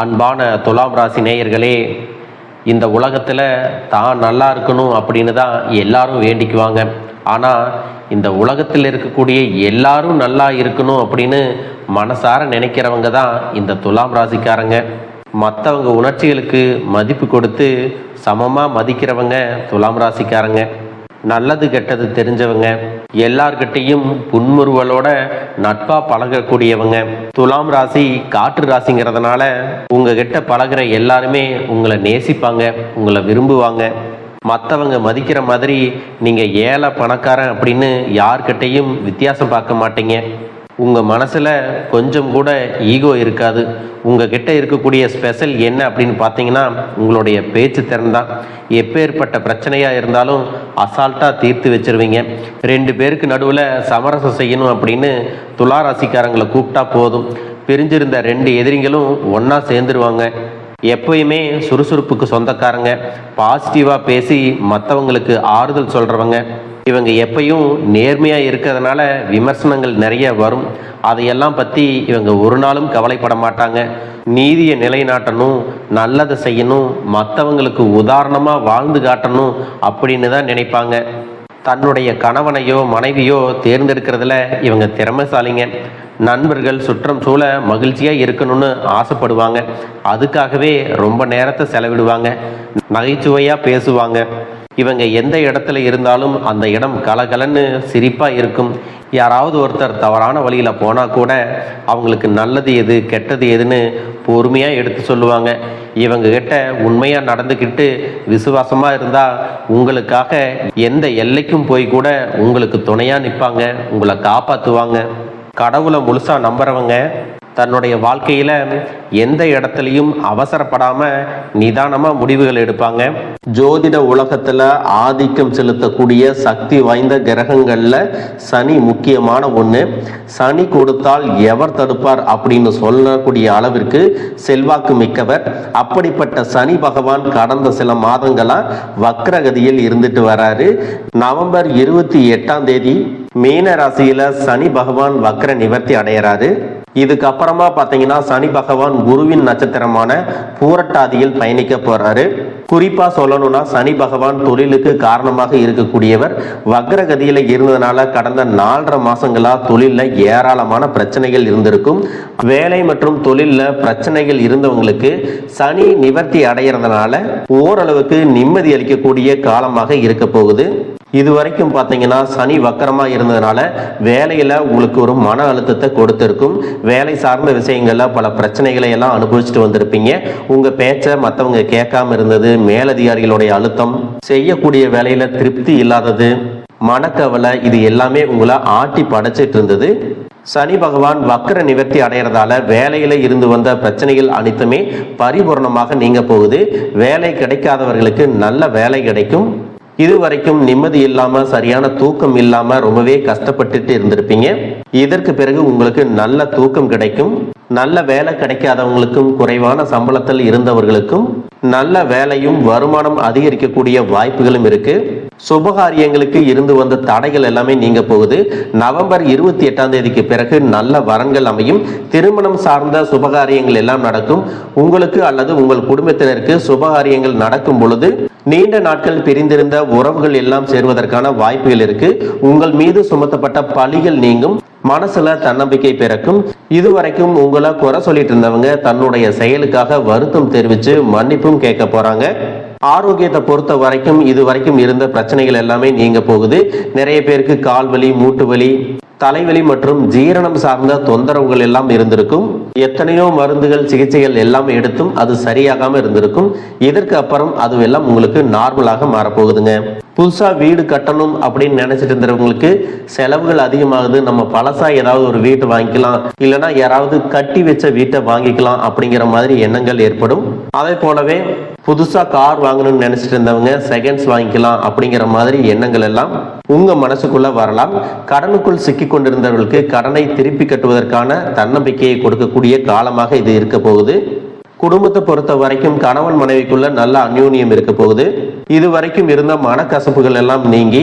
அன்பான துலாம் ராசி நேயர்களே இந்த உலகத்தில் தான் நல்லா இருக்கணும் அப்படின்னு தான் எல்லாரும் வேண்டிக்குவாங்க. ஆனால் இந்த உலகத்தில் இருக்கக்கூடிய எல்லாரும் நல்லா இருக்கணும் அப்படின்னு மனசார நினைக்கிறவங்க தான் இந்த துலாம் ராசிக்காரங்க. மற்றவங்க உணர்ச்சிகளுக்கு மதிப்பு கொடுத்து சமமாக மதிக்கிறவங்க துலாம் ராசிக்காரங்க. நல்லது கெட்டது தெரிஞ்சவங்க. எல்லார்கிட்டையும் புன்முறுவலோட நட்பா பழகக்கூடியவங்க. துலாம் ராசி காற்று ராசிங்கிறதுனால உங்ககிட்ட பழகுற எல்லாருமே உங்களை நேசிப்பாங்க உங்களை விரும்புவாங்க. மற்றவங்க மதிக்கிற மாதிரி நீங்கள் ஏழை பணக்காரன் அப்படின்னு யார்கிட்டையும் வித்தியாசம் பார்க்க மாட்டீங்க. உங்கள் மனசில் கொஞ்சம் கூட ஈகோ இருக்காது. உங்கள் கிட்டே இருக்கக்கூடிய ஸ்பெஷல் என்ன அப்படின்னு பார்த்தீங்கன்னா உங்களுடைய பேச்சு திறன் தான். எப்பேற்பட்ட பிரச்சனையாக இருந்தாலும் அசால்ட்டாக தீர்த்து வச்சிருவீங்க. ரெண்டு பேருக்கு நடுவில் சமரசம் செய்யணும் அப்படின்னு துளாராசிக்காரங்களை கூப்பிட்டா போதும். பிரிஞ்சிருந்த ரெண்டு எதிரிங்களும் ஒன்றா சேர்ந்துருவாங்க. எப்பயுமே சுறுசுறுப்புக்கு சொந்தக்காரங்க. பாசிட்டிவாக பேசி மற்றவங்களுக்கு ஆறுதல் சொல்கிறவங்க இவங்க எப்பையும் நேர்மையாக இருக்கிறதுனால விமர்சனங்கள் நிறைய வரும். அதையெல்லாம் பற்றி இவங்க ஒரு நாளும் கவலைப்பட மாட்டாங்க. நீதியை நிலைநாட்டணும் நல்லதை செய்யணும் மற்றவங்களுக்கு உதாரணமாக வாழ்ந்து காட்டணும் அப்படின்னு தான் நினைப்பாங்க. தன்னுடைய கணவனையோ மனைவியோ தேர்ந்தெடுக்கிறதுல இவங்க திறமைசாலிங்க. நண்பர்கள் சுற்றம் சூழ மகிழ்ச்சியாக இருக்கணும்னு ஆசைப்படுவாங்க. அதுக்காகவே ரொம்ப நேரத்தை செலவிடுவாங்க. நகைச்சுவையாக பேசுவாங்க. இவங்க எந்த இடத்துல இருந்தாலும் அந்த இடம் கலகலன்னு சிரிப்பாக இருக்கும். யாராவது ஒருத்தர் தவறான வழியில் போனால் கூட அவங்களுக்கு நல்லது எது கெட்டது எதுன்னு பொறுமையாக எடுத்து சொல்லுவாங்க. இவங்க கிட்ட உண்மையாக நடந்துக்கிட்டு விசுவாசமாக இருந்தால் உங்களுக்காக எந்த எல்லைக்கும் போய் கூட உங்களுக்கு துணையாக நிற்பாங்க உங்களை காப்பாற்றுவாங்க கடவுளை முழுசாக நம்புறவங்க தன்னுடைய வாழ்க்கையில் எந்த இடத்துலையும் அவசரப்படாம நிதானமாக முடிவுகள் எடுப்பாங்க. ஜோதிட உலகத்தில் ஆதிக்கம் செலுத்தக்கூடிய சக்தி வாய்ந்த கிரகங்களில் சனி முக்கியமான ஒன்று சனி கொடுத்தால் எவர் தடுப்பார் அப்படின்னு சொல்லக்கூடிய அளவிற்கு செல்வாக்கு மிக்கவர். அப்படிப்பட்ட சனி பகவான் கடந்த சில மாதங்களாக வக்ரகதியில் இருந்துட்டு வராரு. நவம்பர் இருபத்தி எட்டாம் தேதி மீன ராசியில சனி பகவான் வக்ர நிவர்த்தி அடையிறாரு. இதுக்கப்புறமா பார்த்தீங்கன்னா சனி பகவான் குருவின் நட்சத்திரமான பூரட்டாதியில் பயணிக்க போறாரு. குறிப்பா சொல்லணும்னா சனி பகவான் தொழிலுக்கு காரணமாக இருக்கக்கூடியவர் வக்ரகதியில இருந்ததுனால கடந்த நாலரை மாசங்களா தொழில ஏராளமான பிரச்சனைகள் இருந்திருக்கும். வேலை மற்றும் தொழில பிரச்சனைகள் இருந்தவங்களுக்கு சனி நிவர்த்தி அடைகிறதுனால ஓரளவுக்கு நிம்மதி அளிக்கக்கூடிய காலமாக இருக்க போகுது. இது வரைக்கும் பார்த்தீங்கன்னா சனி வக்கரமாக இருந்ததுனால வேலையில் உங்களுக்கு ஒரு மன அழுத்தத்தை கொடுத்துருக்கும். வேலை சார்ந்த விஷயங்களில் பல பிரச்சனைகளை எல்லாம் அனுபவிச்சுட்டு வந்திருப்பீங்க. உங்கள் பேச்சை மற்றவங்க கேட்காம இருந்தது மேலதிகாரிகளுடைய அழுத்தம் செய்யக்கூடிய வேலையில் திருப்தி இல்லாதது மனக்கவலை இது எல்லாமே உங்களை ஆட்டி படைச்சிட்டு இருந்தது. சனி பகவான் வக்கர நிவர்த்தி அடைகிறதால வேலையில இருந்து வந்த பிரச்சனைகள் அனைத்துமே பரிபூர்ணமாக நீங்க போகுது. வேலை கிடைக்காதவர்களுக்கு நல்ல வேலை கிடைக்கும். இது வரைக்கும் நிம்மதி இல்லாம சரியான தூக்கம் இல்லாம ரொம்பவே கஷ்டப்பட்டுட்டு இருந்திருப்பீங்க. இதற்கு பிறகு உங்களுக்கு நல்ல தூக்கம் கிடைக்கும். நல்ல வேலை கிடைக்காதவங்களுக்கும் குறைவான சம்பளத்தில் இருந்தவர்களுக்கும் நல்ல வேலையும் வருமானம் அதிகரிக்கக்கூடிய வாய்ப்புகளும் இருக்கு. சுபகாரியங்களுக்கு இருந்து வந்த தடைகள் எல்லாமே நீங்க போகுது. நவம்பர் இருபத்தி எட்டாம் தேதிக்கு பிறகு நல்ல வரன்கள் அமையும். திருமணம் சார்ந்த சுபகாரியங்கள் எல்லாம் நடக்கும். உங்களுக்கு அல்லது உங்கள் குடும்பத்தினருக்கு சுபகாரியங்கள் நடக்கும் பொழுது நீண்ட நாட்கள் பிரிந்திருந்த உறவுகள் எல்லாம் சேர்வதற்கான வாய்ப்புகள் இருக்கு. உங்கள் மீது சுமத்தப்பட்ட பழிகள் நீங்கும். மனசுல தன்னம்பிக்கை பிறக்கும். இதுவரைக்கும் உங்களை குறை சொல்லிட்டு இருந்தவங்க தன்னுடைய செயலுக்காக வருத்தம் தெரிவிச்சு மன்னிப்பும் கேட்க போறாங்க. ஆரோக்கியத்தை பொறுத்த வரைக்கும் இது வரைக்கும் இருந்த பிரச்சனைகள் எல்லாமே நீங்க போகுது. நிறைய பேருக்கு கால் வலி மூட்டு வலி தலைவலி மற்றும் ஜீரணம் சார்ந்த தொந்தரவுகள் எல்லாம் இருந்திருக்கும். எத்தனையோ மருந்துகள் சிகிச்சைகள் எல்லாம் எடுத்தும் அது சரியாகாம இருந்திருக்கும். இதற்கு அப்புறம் அதுவெல்லாம் உங்களுக்கு நார்மலாக மாறப்போகுதுங்க. புதுசா வீடு கட்டணும் அப்படின்னு நினைச்சிட்டு இருந்தவங்களுக்கு செலவுகள் அதிகமாகுது. நம்ம பழசா ஏதாவது ஒரு வீட்டை வாங்கிக்கலாம். இல்லைன்னா யாராவது கட்டி வச்ச வீட்டை வாங்கிக்கலாம் அப்படிங்கிற மாதிரி எண்ணங்கள் ஏற்படும். அதே போலவே புதுசா கார் வாங்கணும்னு நினைச்சிட்டு இருந்தவங்க செகண்ட்ஸ் வாங்கிக்கலாம் அப்படிங்கிற மாதிரி எண்ணங்கள் எல்லாம் உங்க மனசுக்குள்ள வரலாம். கடனுக்குள் சிக்கி கொண்டிருந்தவர்களுக்கு கடனை திருப்பி கட்டுவதற்கான தன்னம்பிக்கையை கொடுக்கக்கூடிய காலமாக இது இருக்க போகுது. குடும்பத்தை பொறுத்த வரைக்கும் கணவன் மனைவிக்குள்ள நல்ல அந்யோன்யம் இருக்க போகுது. இது வரைக்கும் இருந்த மனக்கசப்புகள் எல்லாம் நீங்கி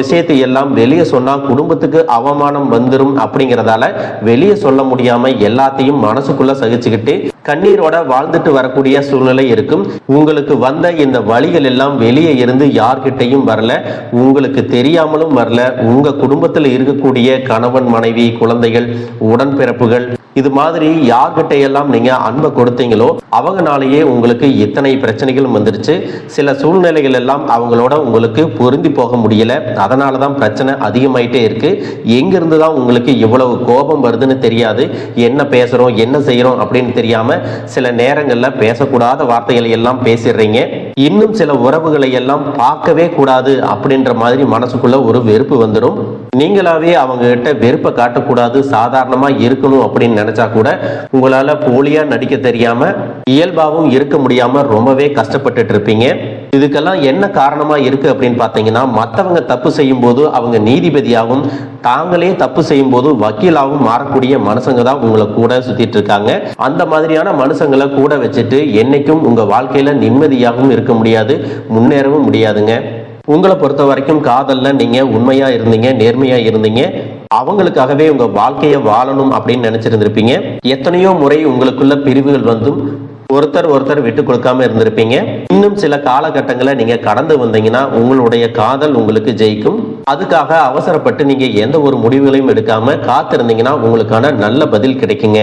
விஷயத்தை எல்லாம் வெளியே சொன்னா குடும்பத்துக்கு அவமானம் வந்துரும் அப்படிங்கறதால வெளியே சொல்ல முடியாம எல்லாத்தையும் மனசுக்குள்ள சகிச்சுக்கிட்டு கண்ணீரோட வாழ்ந்துட்டு வரக்கூடிய சூழ்நிலை இருக்கும். உங்களுக்கு வந்த இந்த வழிகள் எல்லாம் வெளியே இருந்து யார்கிட்டையும் வரல. உங்களுக்கு தெரியாமலும் வரல. உங்க குடும்பத்தில் இருக்கக்கூடிய கணவன் மனைவி குழந்தைகள் உடன்பிறப்புகள் இது மாதிரி யார்கிட்ட எல்லாம் நீங்க அன்பை கொடுத்தீங்களோ அவங்கனாலேயே உங்களுக்கு இத்தனை பிரச்சனைகளும் வந்துருச்சு. சில சூழ்நிலைகள் எல்லாம் அவங்களோட உங்களுக்கு பொருந்தி போக முடியல. அதனால தான் பிரச்சனை அதிகமாயிட்டே இருக்கு. எங்கிருந்து தான் உங்களுக்கு இவ்வளவு கோபம் வருதுன்னு தெரியாது. என்ன பேசுறோம் என்ன செய்யறோம் அப்படின்னு தெரியாம சில நேரங்கள்ல பேசக்கூடாத வார்த்தைகளை எல்லாம் பேசிடுறீங்க. இன்னும் சில உறவுகளை எல்லாம் பார்க்கவே கூடாது அப்படின்ற மாதிரி மனசுக்குள்ள ஒரு வெறுப்பு வந்துடும். நீங்களாவே அவங்க கிட்ட வெறுப்பை காட்டக்கூடாது சாதாரணமா இருக்கணும் அப்படின்னு நினைச்சா கூட உங்களால போலியா நடிக்க தெரியாம இயல்பாகவும் இருக்க முடியாம ரொம்பவே கஷ்டப்பட்டுட்டு இருப்பீங்க. இதுக்கெல்லாம் என்ன காரணமா இருக்கு அப்படின்னு பாத்தீங்கன்னா மத்தவங்க தப்பு செய்யும் போது அவங்க நீதிபதியாகவும் தாங்களே தப்பு செய்யும் போது வக்கீலாகவும் மாறக்கூடிய மனுஷங்க தான் உங்களை கூட சுத்திட்டு இருக்காங்க. அந்த மாதிரியான மனுஷங்களை கூட வச்சுட்டு என்னைக்கும் உங்க வாழ்க்கையில நிம்மதியாகவும் இருக்க முடியாது முன்னேறவும் முடியாதுங்க. உங்களை பொறுத்த வரைக்கும் காதல்ல நீங்க உண்மையா இருந்தீங்க நேர்மையா இருந்தீங்க. அவங்களுக்காகவே உங்க வாழ்க்கையை வாழணும் அப்படின்னு நினைச்சிருந்திருப்பீங்க. எத்தனையோ முறை உங்களுக்குள்ள பிரிவுகள் வந்தும் ஒருத்தர் ஒருத்தர் விட்டு கொடுக்காம இருந்திருப்பீங்க. இன்னும் சில காலகட்டங்களை நீங்க கடந்து வந்தீங்கன்னா உங்களுடைய காதல் உங்களுக்கு ஜெயிக்கும். அதுக்காக அவசரப்பட்டு நீங்க எந்த ஒரு முடிவுகளையும் எடுக்காம காத்திருந்தீங்கன்னா உங்களுக்கான நல்ல பதில் கிடைக்குங்க.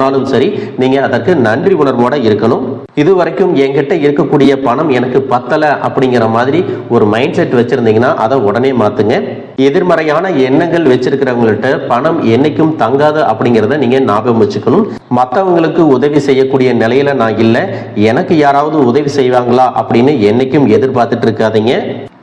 ஆனாலும் சரி நீங்க அதற்கு நன்றி உணர்வோட இருக்கணும். இது வரைக்கும் என்கிட்ட இருக்கக்கூடிய பணம் எனக்கு பத்தல அப்படிங்கிற மாதிரி ஒரு மைண்ட் செட் வச்சிருந்தீங்கன்னா அதை உடனே மாத்துங்க. எதிர்மறையான எண்ணங்கள் வச்சிருக்கிறவங்கள்ட்ட பணம் என்னைக்கும் தங்காது அப்படிங்கிறத நீங்க ஞாபகம் வச்சுக்கணும். மற்றவங்களுக்கு உதவி செய்யக்கூடிய நிலையில நான் இல்லை. எனக்கு யாராவது உதவி செய்வாங்களா அப்படின்னு என்னைக்கும் எதிர்பார்த்துட்டு இருக்காதீங்க.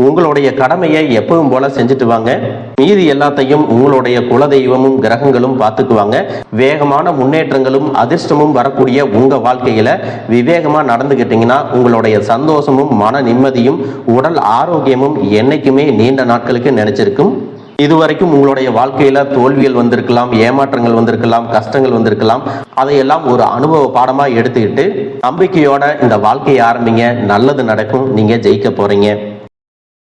உங்களுடைய கடமையை எப்பவும் போல செஞ்சுட்டு வாங்க. மீதி எல்லாத்தையும் உங்களுடைய குலதெய்வமும் கிரகங்களும் பார்த்துக்குவாங்க வேகமான முன்னேற்றங்களும் அதிர்ஷ்டமும் வரக்கூடிய உங்க வாழ்க்கையில விவேகமா நடந்துகிட்டீங்கன்னா உங்களுடைய சந்தோஷமும் மன நிம்மதியும் உடல் ஆரோக்கியமும் என்னைக்குமே நீண்ட நாட்களுக்கு நினைச்சிருக்கும். இதுவரைக்கும் உங்களுடைய வாழ்க்கையில தோல்விகள் வந்திருக்கலாம் ஏமாற்றங்கள் வந்திருக்கலாம் கஷ்டங்கள் வந்திருக்கலாம். அதையெல்லாம் ஒரு அனுபவ பாடமா எடுத்துக்கிட்டு நம்பிக்கையோட இந்த வாழ்க்கையை ஆரம்பிங்க. நல்லது நடக்கும். நீங்க ஜெயிக்க போறீங்க.